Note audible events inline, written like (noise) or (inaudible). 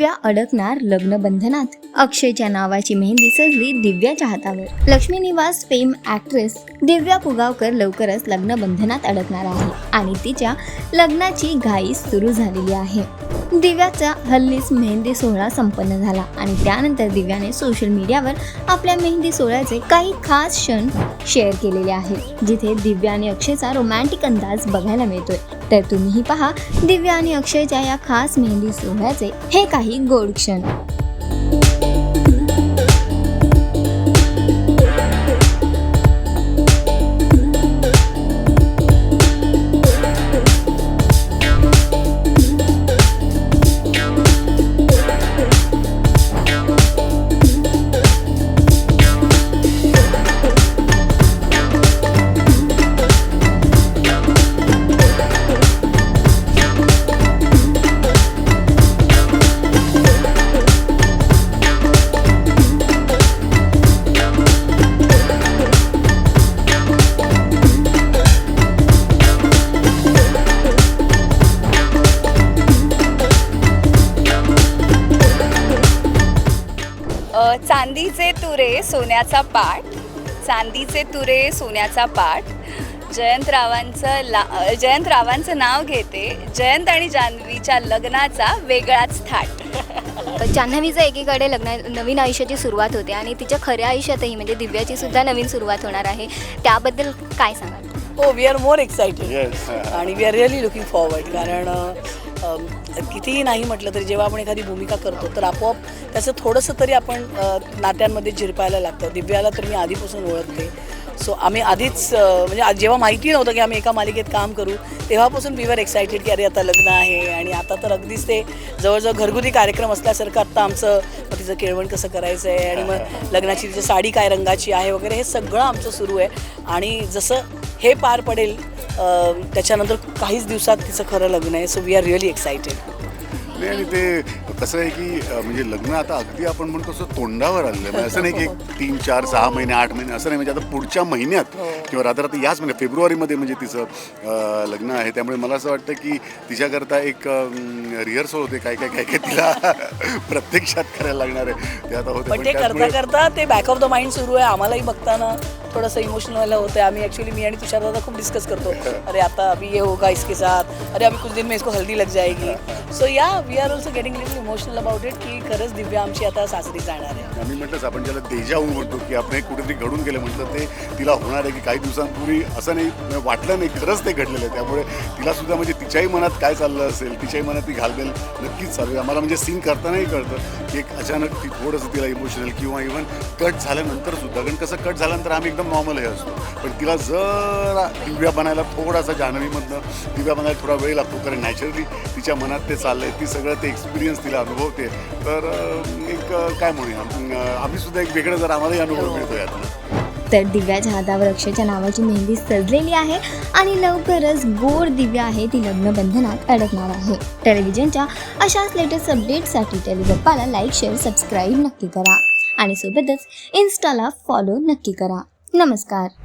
दिव्या अडकणार लग्न बंधनात. अक्षयच्या नावाची मेहंदी सजली दिव्याच्या हातावर लक्ष्मी निवास फेम ऍक्ट्रेस दिव्या कुगावकर लवकरच लग्न बंधनात अडकणार आहे आणि तिच्या लग्नाची घाई सुरू झालेली आहे. दिव्याचा हल्लीच मेहंदी सोहळा संपन्न झाला आणि त्यानंतर दिव्याने सोशल मीडियावर आपल्या मेहंदी सोहळ्याचे काही खास क्षण शेअर केलेले आहेत जिथे दिव्या आणि अक्षयचा रोमॅन्टिक अंदाज बघायला मिळतोय. तर तुम्हीही पहा दिव्या आणि अक्षयच्या या खास मेहंदी सोहळ्याचे हे काही गोड क्षण. चांदीचे तुरे सोन्याचा पाठ. चांदीचे तुरे सोन्याचा पाठ. जयंतरावांचं ला जयंतरावांचं नाव घेते. जयंत आणि जान्हवीच्या लग्नाचा वेगळाच थाट. जान्हवीचं एकीकडे लग्न नवीन आयुष्याची सुरुवात होते आणि तिच्या खऱ्या आयुष्यातही म्हणजे दिव्याची सुद्धा नवीन सुरुवात होणार आहे. त्याबद्दल काय सांगाल? हो वी आर मोर एक्सायटेड. आणि we are really looking forward कारण कितीही नाही म्हटलं तरी जेव्हा आपण एखादी भूमिका करतो तर आपोआप त्याचं थोडंसं तरी आपण नात्यांमध्ये झिरपायला लागतं. दिव्याला तर मी आधीपासून ओळखते. सो आम्ही आधीच म्हणजे जेव्हा माहिती नव्हतं की आम्ही एका मालिकेत काम करू तेव्हापासून वी वर एक्सायटेड की अरे आता लग्न आहे आणि आता तर अगदीच ते जवळजवळ घरगुती कार्यक्रम असल्यासारखं आत्ता आमचं मग तिचं केळवण कसं करायचं आहे आणि मग लग्नाची तिची साडी काय रंगाची आहे वगैरे हे सगळं आमचं सुरू आहे. आणि जसं हे पार पडेल त्याच्यानंतर काहीच दिवसात तिचं खरं लग्न आहे so we are really excited नाही आणि ते कसं आहे की अं, म्हणजे लग्न आता अगदी आपण म्हणतो असं तोंडावर आलेलं आहे. म्हणजे असं नाही की एक तीन चार सहा महिने आठ महिने असं नाही. म्हणजे आता पुढच्या महिन्यात किंवा रात्र रात्र याच महिन्यात फेब्रुवारीमध्ये म्हणजे तिचं अं, लग्न आहे. त्यामुळे मला असं वाटतं की तिच्याकरता एक रिहर्सल होते. काय काय काय काय तिला (laughs) प्रत्यक्षात करायला लागणार आहे. ते आता होते. पण ते करता करता ते बॅक ऑफ द माइंड सुरू आहे. आम्हालाही बघताना थोडंसं इमोशनल व्हायला होतं आम्ही ॲक्च्युली मी आणि तुषार दादा खूप डिस्कस करतो. (laughs) अरे आता अभी ये होगा इसके साथ. अरे अभी कुछ दिन में इसको हल्दी लग जाएगी. So yeah we are also getting little emotional about it की खरंच दिव्या आमची आता सासरी जाणार आहे. आम्ही म्हटलंच आपण ज्याला देजाऊ म्हणतो की आपण हे कुठेतरी घडून गेलं म्हटलं ते तिला होणार आहे की काही दिवसांपूर्वी असं नाही वाटलं नाही खरंच ते घडलेलं आहे. त्यामुळे तिला सुद्धा म्हणजे तिच्याही मनात काय चाललं असेल तिच्याही मनात ती घालवेल नक्कीच चालू आहे. आम्हाला म्हणजे सीन करतानाही कळतं की एक अचानक ती थोडंसं तिला इमोशनल किंवा इव्हन कट झाल्यानंतर सुद्धा. कारण कसं कट झाल्यानंतर आम्ही एकदम नॉर्मल हे असतो. पण तिला जरा दिव्या बनायला थोडासा जान्हवीमधनं दिव्या बनायला थोडा वेळ लागतो. कारण नॅचरली तिच्या मनात ते चाललंय ती सगळं ते एक्सपिरियन्स तिला अनुभवते. तर एक काय म्हणूया? अं, आम्ही सुद्धा एक वेगळं जर आम्हालाही अनुभव मिळतो यातनं. तर दिव्याच्या हातावर अक्षयच्या नावाची मेहंदी सजलेली आहे आणि लवकरच गोड दिव्या आहे. ती लग्न बंधनात अडकणार आहे. टेलिव्हिजनच्या अशाच लेटेस्ट अपडेटसाठी टेलिगप्पाला लाईक शेअर सबस्क्राईब नक्की करा. आणि सोबतच इन्स्टाला फॉलो नक्की करा. नमस्कार.